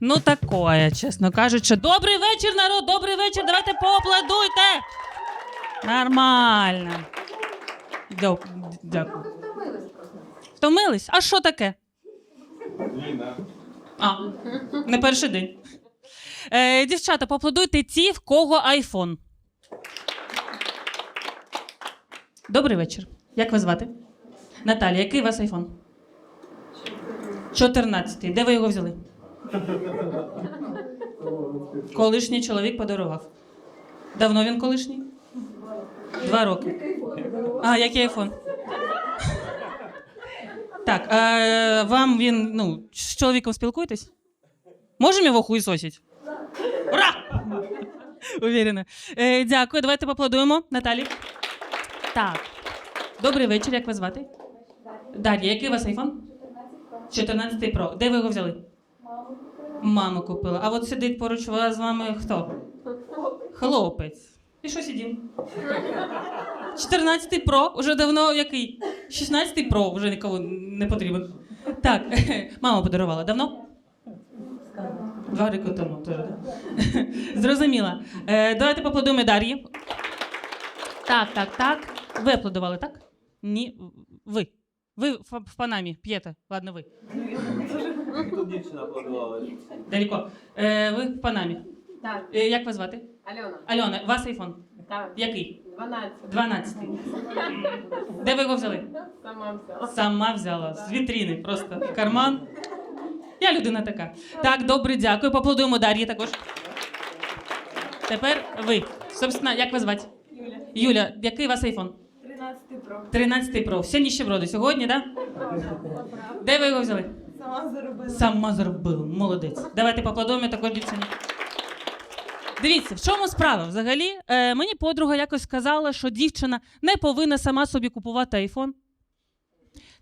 Ну, такое, чесно кажучи. Добрий вечір, народ, добрий вечір. Давайте поаплодуйте. Нормально. Дя- Дякую. Втомились? А що таке? А, не перший день. Е, дівчата, поаплодуйте ті, в кого айфон. Добрий вечір. Як вас звати? Наталія, який у вас айфон? 14. Де ви його взяли? Колишній чоловік подарував. Давно він колишній? Два роки. А, який айфон? Так, а вам він, ну, з чоловіком спілкуєтесь? Можемо його хуйсосить? Ура! Уверена. Е, дякую, давайте поаплодуємо Наталі. Так. Добрий вечір, як вас звати? Дар'я, який у вас айфон? 14 Pro. Де ви його взяли? Мама купила. А от сидить поруч з вами хто? Хлопець. І що сидів? 14 Pro, уже давно який? 16 Pro, вже нікому не потрібен. Так, мама подарувала. Давно? Два роки тому теж? Зрозуміла. Е, давайте поаплодуємо Дар'ї. Так, так, так. Ви аплодували, так? Ні, ви. Ви в, в Панамі п'єте. Ладно, ви. Тут дівчина аплодувала. Далеко. Е, ви в Панамі. Так, Е, як вас звати? Альона. Альона, у вас айфон. Так, Який? 12. 12. Де ви його взяли? Сама взяла. Сама взяла. З вітріни, просто карман. Я людина така. Так, добре, дякую. Поаплодуємо Дар'ї також. Тепер ви. Собственно, як вас звати? Юля. Юля, який у вас айфон? 13 про. 13 Pro. Все ніщеброди сьогодні, так? Де ви його взяли? Сама заробила. Сама зробила, молодець. Давайте поаплодуємо також дівчині. Дивіться, в чому справа? Взагалі, е, мені подруга якось сказала, що дівчина не повинна сама собі купувати айфон.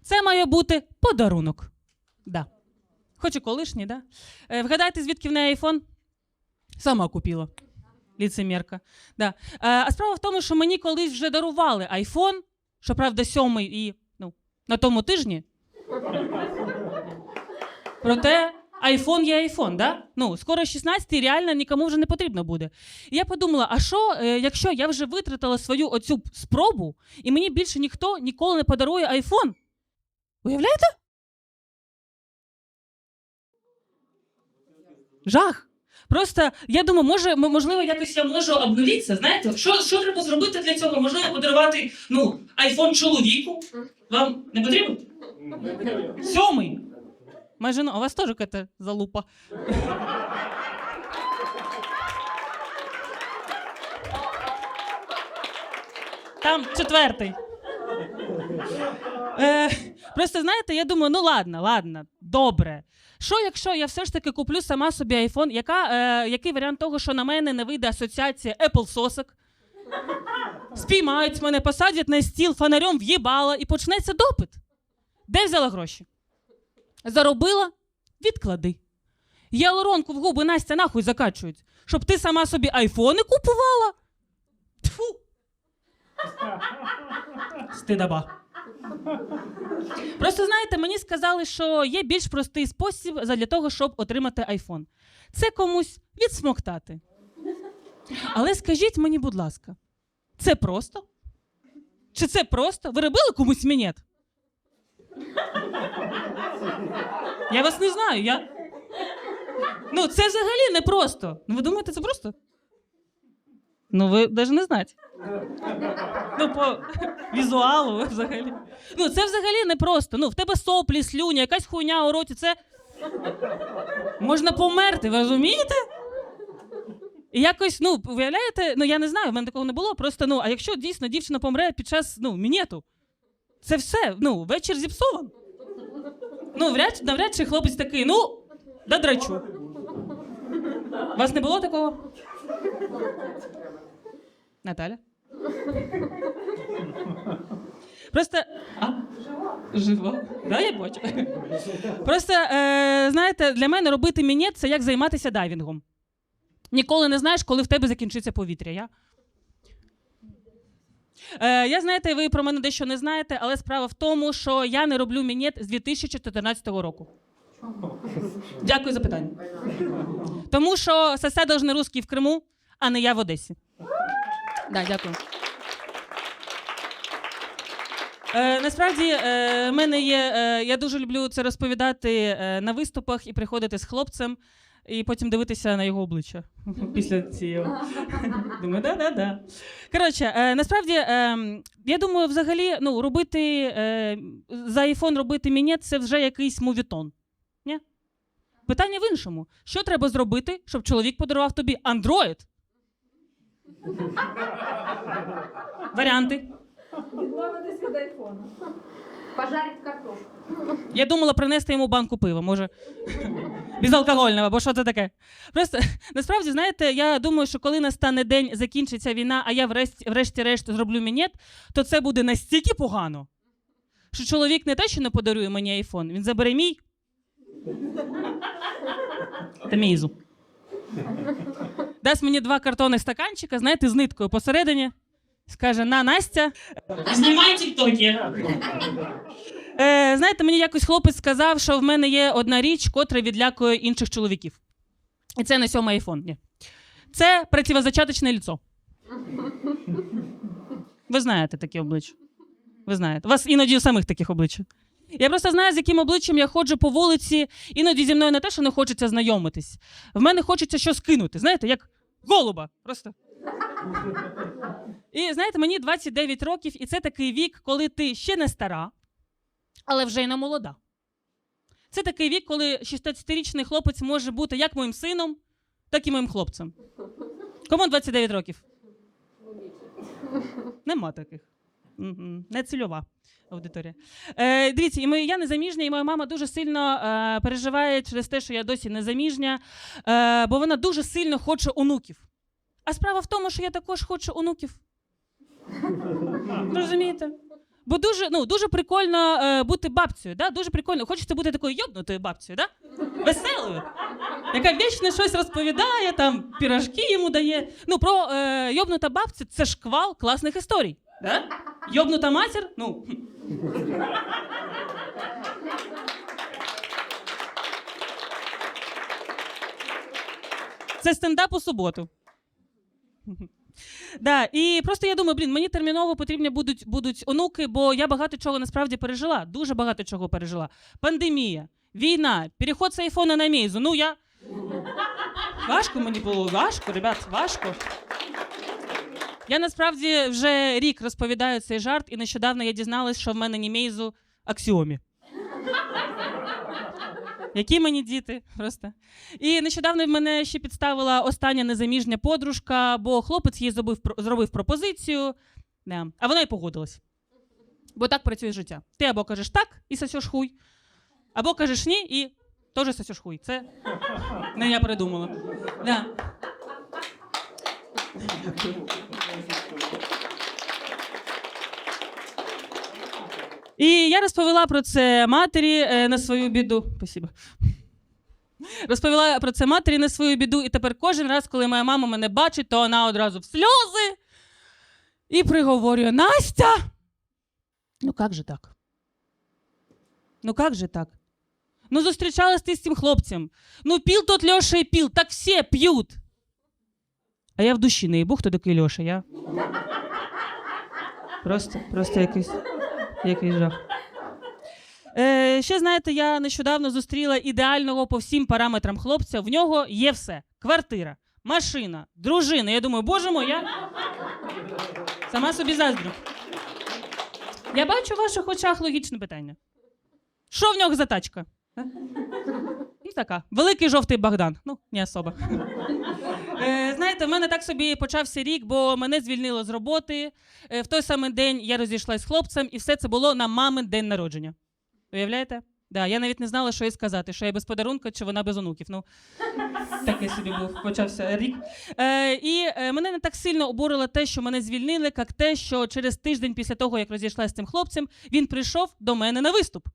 Це має бути подарунок. Да. Хоч і колишній, да? Е, вгадайте, звідки в неї айфон? Сама купила. Ліцемірка. Да. Е, а справа в тому, що мені колись вже дарували айфон, щоправда, сьомий і ну, на тому тижні. Проте айфон є айфон, да? Ну, скоро 16 реально нікому вже не потрібно буде. І я подумала: а що, е, якщо я вже витратила свою оцю спробу, і мені більше ніхто ніколи не подарує айфон? Уявляєте? Жах. Просто я думаю, може, можливо, якось я можу обнулитися. Знаєте, що, що треба зробити для цього? Можливо, подарувати ну, айфон чоловіку. Вам не потрібен? Сьомий. Майже, ну, а у вас теж якась залупа. Там четвертий. Е, просто знаєте, я думаю, ну ладно, ладно, добре. Що, якщо я все ж таки куплю сама собі айфон? Яка, е, який варіант того, що на мене не вийде асоціація Apple сосок? Спіймають мене, посадять на стіл, фонарем в'їбала і почнеться допит. Де взяла гроші? Заробила? Відклади. Ялоронку в губи Настя нахуй закачують, щоб ти сама собі айфони купувала. Тфу. Стидоба. Просто знаєте, мені сказали, що є більш простий спосіб для того, щоб отримати айфон. Це комусь відсмоктати. Але скажіть мені, будь ласка, це просто? Чи це просто? Ви робили комусь мінет? Я вас не знаю. Я... Ну, це взагалі не просто. Ну, ви думаєте, це просто? Ну, ви навіть не знаєте. Ну, по візуалу взагалі. Ну, це взагалі не просто. Ну, в тебе соплі, слюня, якась хуйня у роті. Це можна померти, ви розумієте? І якось, ну, виявляєте, ну я не знаю, в мене такого не було. Просто, ну, а якщо дійсно дівчина помре під час ну, мінету, це все, ну, вечір зіпсован. Ну, вряд, навряд чи хлопець такий, ну, додрачу. У вас не було такого? Наталя? Просто. А? Живо. Да, я бачу. Просто, е, знаєте, для мене робити мінет це як займатися дайвінгом. Ніколи не знаєш, коли в тебе закінчиться повітря. Я? Е, я знаєте, ви про мене дещо не знаєте, але справа в тому, що я не роблю мінет з 2014 року. Дякую за питання. Тому що сосе должны русський в Криму, а не я в Одесі. Да, дякую. Е, насправді, е, мене є. Е, я дуже люблю це розповідати е, на виступах і приходити з хлопцем, і потім дивитися на його обличчя після цієї. Думаю, да-да-да. Коротше, е, насправді, е, я думаю, взагалі, ну, робити е, за айфон робити мінет це вже якийсь мувітон. Ні? Питання в іншому: що треба зробити, щоб чоловік подарував тобі Android? Варіанти. Відмовитись від айфону. Пожарить картошку. Я думала принести йому банку пива, може. Безалкогольного, бо що це таке? Просто насправді, знаєте, я думаю, що коли настане день, закінчиться війна, а я врешті- врешті-решт зроблю мінет, то це буде настільки погано, що чоловік не те, що не подарує мені айфон, він забере мій. Та мізу. Дасть мені два картонних стаканчика, знаєте, з ниткою посередині. Скаже: на, Настя, знімай тіктоки. Е, знаєте, мені якось хлопець сказав, що в мене є одна річ, котра відлякує інших чоловіків. І це не сьомий айфон. Ні. Це противозачаточне ліцо. Ви знаєте такі обличчя. Ви знаєте. У вас іноді у самих таких обличчя. Я просто знаю, з яким обличчям я ходжу по вулиці, іноді зі мною не те, що не хочеться знайомитись. В мене хочеться щось кинути, знаєте, як голуба. Просто. І знаєте, мені 29 років, і це такий вік, коли ти ще не стара, але вже й не молода. Це такий вік, коли 16-річний хлопець може бути як моїм сином, так і моїм хлопцем. Кому 29 років? Нема таких. Не цільова аудиторія. Е, дивіться, і моя, я незаміжня, і моя мама дуже сильно е, переживає через те, що я досі незаміжня, е, бо вона дуже сильно хоче онуків. А справа в тому, що я також хочу онуків. Розумієте? Бо дуже, ну, дуже прикольно е, бути бабцею, да? дуже прикольно. Хочеться бути такою йобнутою бабцею, да? веселою, яка вічно щось розповідає, там, пірожки йому дає. Ну, про е, йобнута бабця це шквал класних історій. Да? Йобнута матір, ну. Це стендап у суботу. Да, і просто я думаю, блін, мені терміново потрібні будуть, будуть онуки, бо я багато чого насправді пережила. Дуже багато чого пережила. Пандемія, війна, переход з айфона на мейзу. Ну я. Важко мені було, важко, ребят, важко. Я насправді вже рік розповідаю цей жарт, і нещодавно я дізналась, що в мене не мейзу аксіомі. Які мені діти просто. І нещодавно мене ще підставила остання незаміжня подружка, бо хлопець їй зробив, зробив пропозицію, да. а вона й погодилась. Бо так працює життя. Ти або кажеш так і сосеш хуй, або кажеш ні і теж сосеш хуй. Це не я придумала. Да. І я розповіла про це матері е, на свою біду. Спасибо. Розповіла про це матері на свою біду, і тепер кожен раз, коли моя мама мене бачить, то вона одразу в сльози і приговорює: Настя! Ну як же так? Ну як же так? Ну, зустрічалась ти з цим хлопцем. Ну, піл тот Льоша і піл, так всі п'ють. А я в душі не їбу, хто такий Льоша. Я... Просто, просто якийсь, якийсь жах. Е, ще знаєте, я нещодавно зустріла ідеального по всім параметрам хлопця. В нього є все: квартира, машина, дружина. Я думаю, боже мой, я сама собі заздрю. Я бачу в ваших очах логічне питання. Що в нього за тачка? Ну, така. Великий жовтий Богдан. Ну, не особо. Знаєте, в мене так собі почався рік, бо мене звільнило з роботи. Е, в той самий день я розійшлась з хлопцем, і все це було на мамин день народження. Уявляєте? Да, я навіть не знала, що їй сказати, що я без подарунка, чи вона без онуків. Ну, такий собі був, почався рік. Е, і е, мене не так сильно обурило те, що мене звільнили, як те, що через тиждень після того, як розійшлася з цим хлопцем, він прийшов до мене на виступ.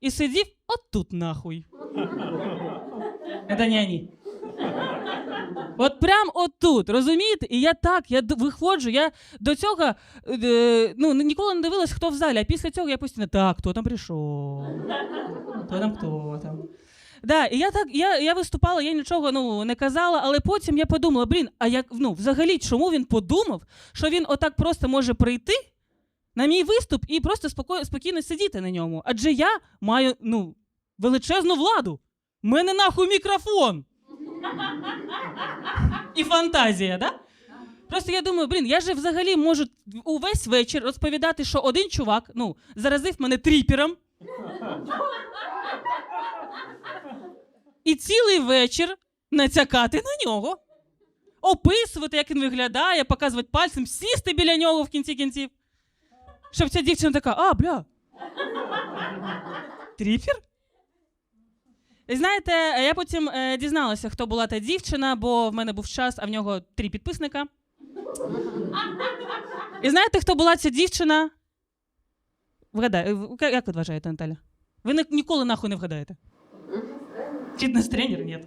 І сидів отут нахуй. Это не они. От прям отут, розумієте? І я так, я виходжу, я до цього е, ну, ніколи не дивилась, хто в залі, а після цього я постійно, так, хто там прийшов? Хто там, хто там? Да, і я так, я, я виступала, я нічого ну, не казала, але потім я подумала, блін, а як ну, взагалі, чому він подумав, що він отак просто може прийти на мій виступ і просто споко- спокійно сидіти на ньому? Адже я маю ну, величезну владу. У мене нахуй мікрофон. І фантазія, да? Просто я думаю, блін, я же взагалі можу увесь вечір розповідати, що один чувак ну, заразив мене тріпером. І цілий вечір нацякати на нього, описувати, як він виглядає, показувати пальцем, сісти біля нього в кінці кінців. Щоб ця дівчина така, а, бля. Тріпер? І знаєте, я потім е, дізналася, хто була та дівчина, бо в мене був час, а в нього три підписника. І знаєте, хто була ця дівчина? Вгадай, як ви вважаєте, Наталя? Ви ні- ніколи нахуй не вгадаєте. Фітнес-тренер? Ні.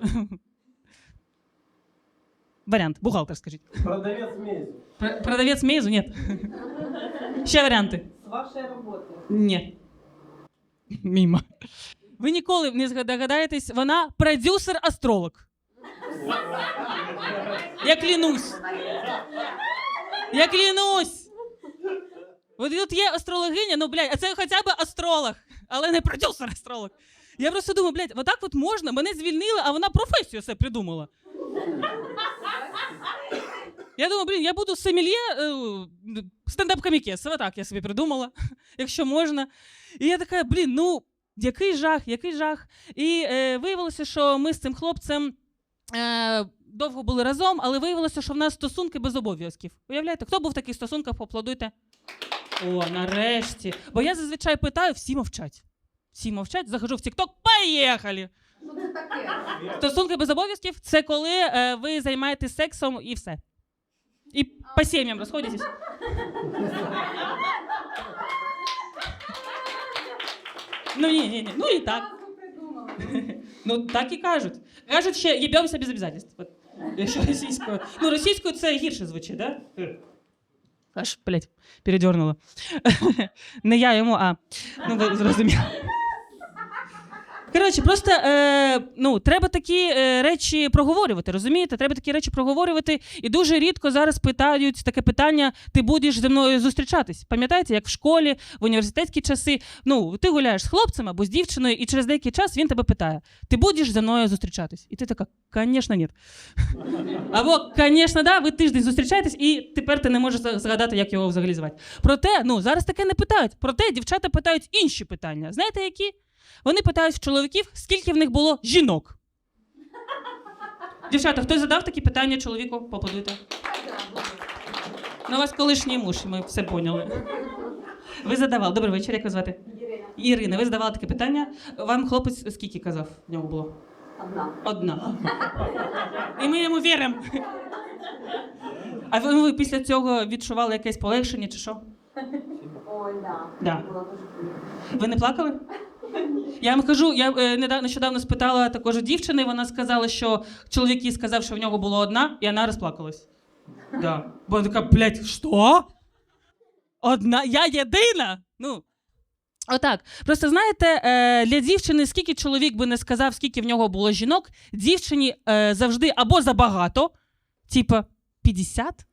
Варіант. Бухгалтер, скажіть. Продавец мези. Пр- Продавець мейзу? Ні. Ще варіанти. С вашей работы. Ні. Мімо. Ви ніколи не здогадаєтесь, вона продюсер-астролог. Я клянусь. Я клянусь. От тут є астрологиня, ну, блядь, а це хоча б астролог, але не продюсер-астролог. Я просто думаю, блядь, отак от можна, мене звільнили, а вона професію все придумала. Я думаю, блін, я буду сомельє е, стендап-комікес. Отак я собі придумала, якщо можна. І я така, блін, ну який жах, який жах. І е, виявилося, що ми з цим хлопцем е, довго були разом, але виявилося, що в нас стосунки без обов'язків. Уявляєте, хто був в таких стосунках, поаплодуйте. О, нарешті. Бо я зазвичай питаю, всі мовчать. Всі мовчать, захожу в TikTok, поїхали! Стосунки без обов'язків це коли е, ви займаєтесь сексом і все. І по сім'ям розходитесь. Ну ні, ні, ні. Ну і так. Ну так і кажуть. Кажуть ще їбемося без обов'язків. От, якщо російською. Ну, російською це гірше звучить, да? Аж, блядь, передернуло. Не я йому, а. Ну, ви зрозуміли. Коротше, просто е, ну, треба такі е, речі проговорювати, розумієте? Треба такі речі проговорювати. І дуже рідко зараз питають таке питання: ти будеш зі мною зустрічатись. Пам'ятаєте, як в школі, в університетські часи, ну, ти гуляєш з хлопцем або з дівчиною, і через деякий час він тебе питає: ти будеш зі мною зустрічатись? І ти така, звісно, ні. Або, звісно, да, ви тиждень зустрічаєтесь, і тепер ти не можеш згадати, як його взагалі звати. Проте, ну, зараз таке не питають. Проте дівчата питають інші питання. Знаєте, які? Вони питають в чоловіків, скільки в них було жінок. Дівчата, хтось задав такі питання чоловіку? Поаплодуйте. Ну, у вас колишній муж, ми все поняли. Ви задавали. Добрий вечір, як вас звати? Ірина. Ірина, ви задавали таке питання. Вам хлопець скільки казав? В нього було? Одна. Одна. І ми йому віримо. А ви, ви після цього відчували якесь полегшення чи що? Ой, да. Да. Було дуже приємно. Ви не плакали? Я вам кажу, я е, недавно нещодавно спитала також у дівчини, вона сказала, що чоловік їй сказав, що в нього було одна, і вона розплакалась. Да. Бо вона така, блядь, що? Одна? Я єдина? Ну. Отак. Просто знаєте, е, для дівчини, скільки чоловік би не сказав, скільки в нього було жінок, дівчині е, завжди або забагато, типа 50.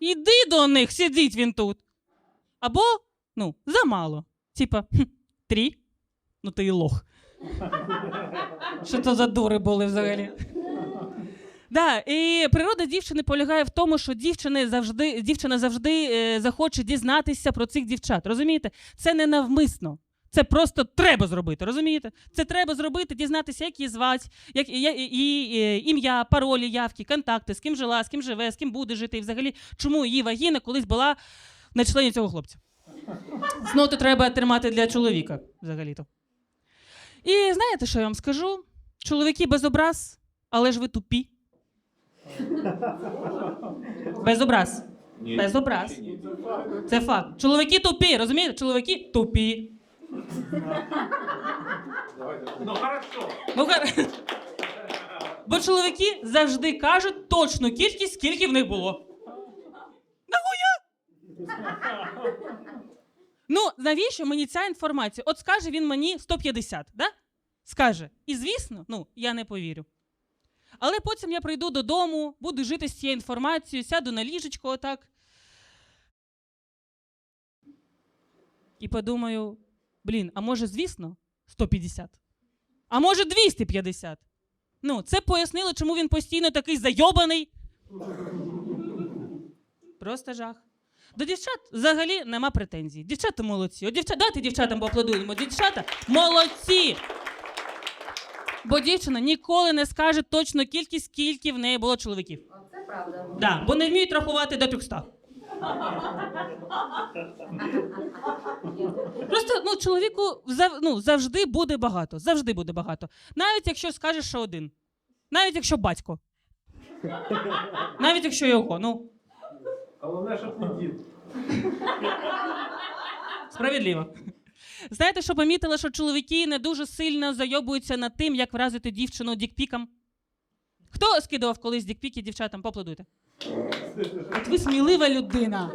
Іди до них, сидить він тут. Або, ну, замало. Типа, хм, три? Ну ти і лох. Що то за дури були взагалі? Да, і природа дівчини полягає в тому, що дівчини завжди, дівчина завжди е, захоче дізнатися про цих дівчат. Розумієте? Це не навмисно. Це просто треба зробити, розумієте? Це треба зробити, дізнатися, як її звати, як і, і, і, е, ім'я, паролі, явки, контакти, з ким жила, з ким живе, з ким буде жити, і взагалі, чому її вагіна колись була на члені цього хлопця. Знову то треба тримати для чоловіка, взагалі-то. І знаєте, що я вам скажу? Чоловіки без образ, але ж ви тупі. Без образ. Ні. Без образ. Це факт. Чоловіки тупі, розумієте? Чоловіки тупі. Ну хорошо. Ну. Бо чоловіки завжди кажуть точну кількість, скільки в них було. Ну, навіщо мені ця інформація? От скаже він мені 150, да? Скаже. І звісно, ну, я не повірю. Але потім я прийду додому, буду жити з цією інформацією, сяду на ліжечко отак. І подумаю: блін, а може, звісно, 150? А може, 250? Ну, це пояснило, чому він постійно такий зайобаний. Просто жах. До дівчат взагалі нема претензій. Дівчата молодці. От дівчат, давайте дівчатам поаплодуємо. Дівчата молодці. Бо дівчина ніколи не скаже точну кількість, скільки в неї було чоловіків. Це правда. Да, бо не вміють рахувати до 300. Просто ну, чоловіку зав, ну, завжди буде багато. Завжди буде багато. Навіть якщо скажеш, що один. Навіть якщо батько. Навіть якщо його. Ну, Головне, щоб не дід. Справедливо. Знаєте, що помітила, що чоловіки не дуже сильно зайобуються над тим, як вразити дівчину дікпіком? Хто скидував колись дікпіки дівчатам? Поаплодуйте. От ви смілива людина.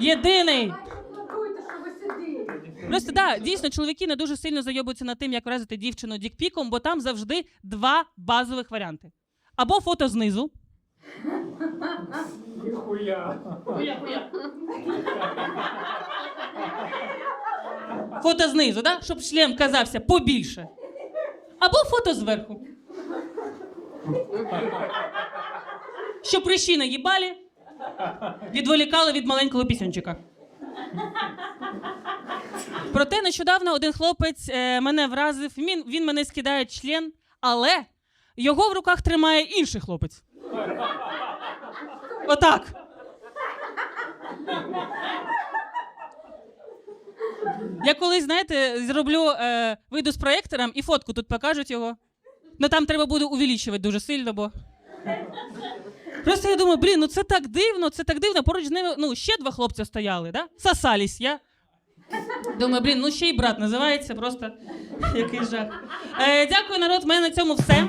Єдиний. Просто да, дійсно, чоловіки не дуже сильно зайобуються над тим, як вразити дівчину дікпіком, бо там завжди два базових варіанти. Або фото знизу. Ніхуя. Фото знизу, да? щоб шлем казався побільше. Або фото зверху. Щоб прищі наїбалі, відволікали від маленького пісюнчика. Проте нещодавно один хлопець е, мене вразив, він, він мене скидає член, але його в руках тримає інший хлопець. Отак. Я колись, знаєте, зроблю, е, вийду з проєктором і фотку тут покажуть його. Ну там треба буде увеличувати дуже сильно, бо. Просто я думаю, блін, ну це так дивно, це так дивно. Поруч з ними ну, ще два хлопця стояли, да? Сосались я. Думаю, блін, ну ще й брат називається, просто який жах. Е, дякую, народ. У мене на цьому все.